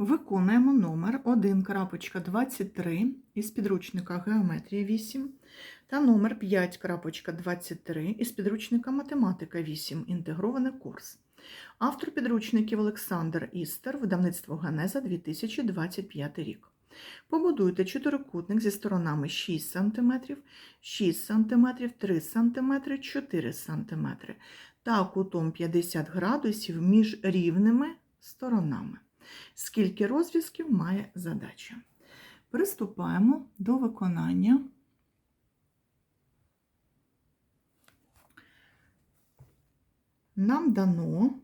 Виконуємо номер 1.23 із підручника Геометрія 8 та номер 5.23 із підручника Математика 8. Інтегрований курс. Автор підручників Олександр Істер, видавництво Генеза 2025 рік. Побудуйте чотирикутник зі сторонами 6 см, 6 см, 3 см, 4 см та кутом 50 градусів між рівними сторонами. Скільки розв'язків має задача? Приступаємо до виконання. Нам дано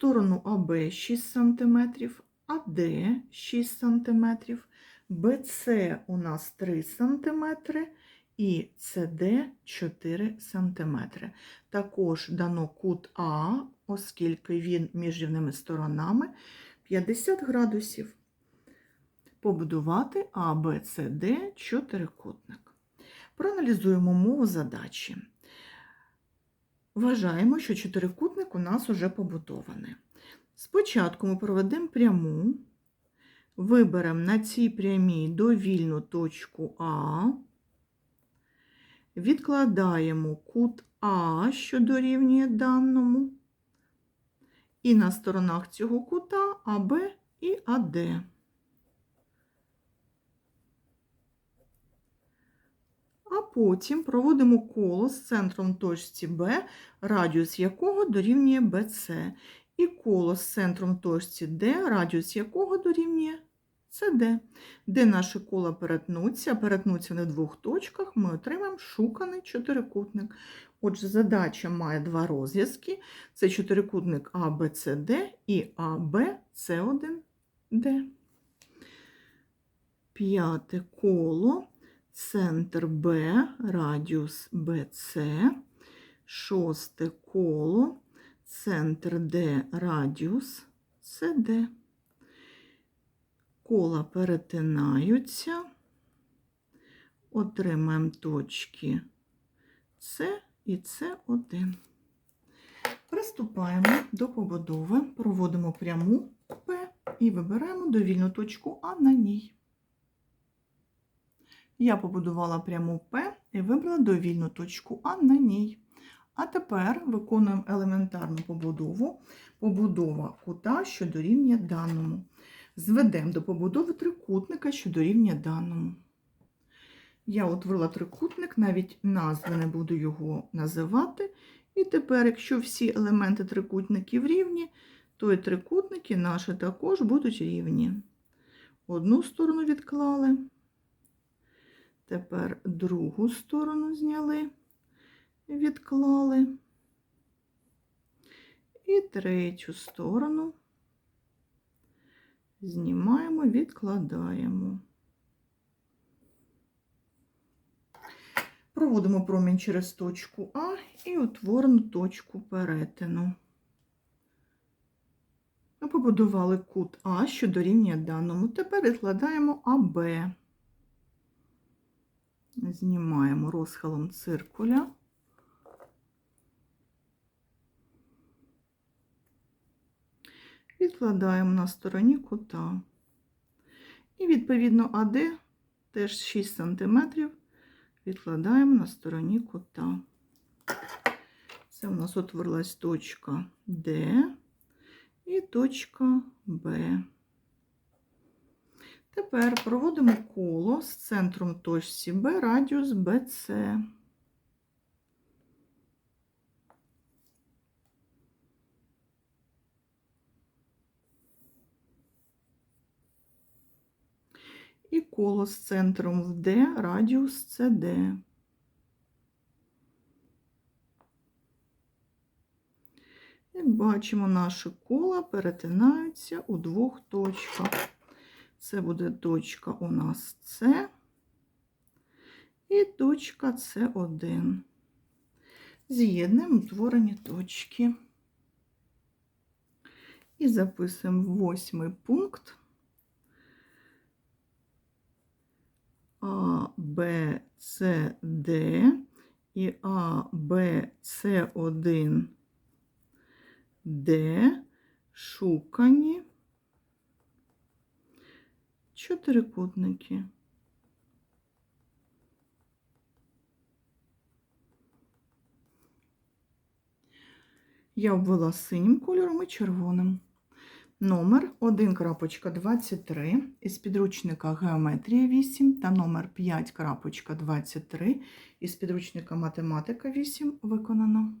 сторону АБ 6 см, АД 6 см, БЦ у нас 3 см і СД 4 см. Також дано кут А, оскільки він між рівними сторонами 50 градусів. Побудувати А, Б, С, Д чотирикутник. Проаналізуємо мову задачі. Вважаємо, що чотирикутник у нас уже побудований. Спочатку ми проведемо пряму, виберемо на цій прямій довільну точку А, відкладаємо кут А, що дорівнює даному, і на сторонах цього кута АБ і АД. А потім проводимо коло з центром точці Б, радіус якого дорівнює BC, і коло з центром точці Д, радіус якого дорівнює CD. Де наші кола перетнуться, перетнуться на двох точках, ми отримаємо шуканий чотирикутник. Отже, задача має два розв'язки: це чотирикутник ABCD і ABC1D. П'яте коло центр Б, радіус BC, шосте коло, центр Д, радіус CD. Кола перетинаються, отримаємо точки С і С1. Приступаємо до побудови, проводимо пряму П і вибираємо довільну точку А на ній. Я побудувала пряму П і вибрала довільну точку А на ній. А тепер виконуємо елементарну побудову, побудова кута, що дорівнює даному. Зведемо до побудови трикутника, що дорівнює даному. Я утворила трикутник, навіть назви не буду його називати. І тепер, якщо всі елементи трикутників рівні, то і трикутники наші також будуть рівні. Одну сторону відклали. Тепер другу сторону зняли, відклали. І третю сторону знімаємо, відкладаємо. Проводимо промінь через точку А і утворену точку перетину. Ми побудували кут А, що дорівнює даному. Тепер відкладаємо АБ. Знімаємо розхилом циркуля. Відкладаємо на стороні кута. І, відповідно, АД теж 6 см відкладаємо на стороні кута. Це у нас утворилась точка Д і точка Б. Тепер проводимо коло з центром точці Б, радіус BC. І коло з центром в D, радіус CD. Як бачимо, наші кола перетинаються у двох точках. Це буде точка у нас С і точка С1. З'єднуємо утворені точки. І записуємо восьмий пункт. А, Б, С, Д і А, Б, С1, Д шукані чотирикутники. Я обвела синім кольором і червоним. Номер 1.23 із підручника Геометрія 8 та номер 5.23 із підручника Математика 8 виконано.